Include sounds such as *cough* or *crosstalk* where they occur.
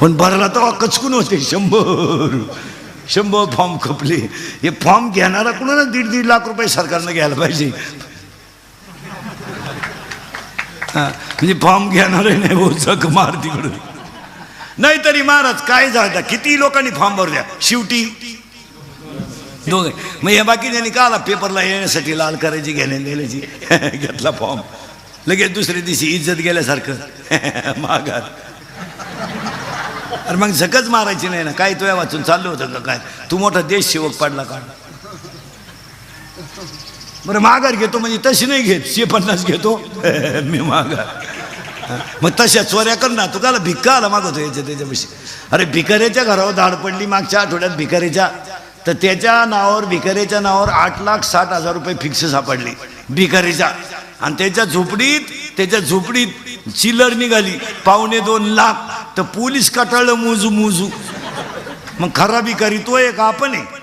पण भरला तेव्हा कचकून होते? शंभर. शंभर फॉर्म खपले. हे फॉर्म घेणारा कुणाला दीड दीड लाख रुपये सरकारनं घ्यायला पाहिजे? हा, म्हणजे फॉर्म घेणार नाही भाऊ जग मार तिकडून. नाहीतरी महाराज काय झालं? किती लोकांनी फॉर्म भरू द्या शेवटी? दोघे. मग हे बाकी त्यांनी का आला पेपरला येण्यासाठी लाल करायची घेण्या नेण्याची *laughs* घेतला फॉर्म. लगेच दुसऱ्या दिवशी इज्जत गेल्यासारखं. *laughs* माघार. अरे मग झकच मारायची नाही ना. काय तुया वाचून चाललं होतं का काय? तू मोठा देश सेवक पडला का? बरं माघार घेतो म्हणजे तशी नाही घेत. शे पन्नास घेतो. *laughs* मी माघार. मग तशा चोऱ्या कर ना. तू काला भिक्का आला मागवतो याच्या त्याच्यापाशी. अरे भिकाऱ्याच्या घरावर धाड पडली मागच्या आठवड्यात भिकाऱ्याच्या. तर त्याच्या नावावर भिकाऱ्याच्या नावावर आठ लाख साठ हजार रुपये फिक्स सापडली भिकारीच्या आणि त्याच्या झोपडीत त्याच्या झोपडीत चिलर निघाली. पावणे दोन लाख. तर पोलीस कटाळलं मोजू मोजू मग खराबी करी तो एक आपण आहे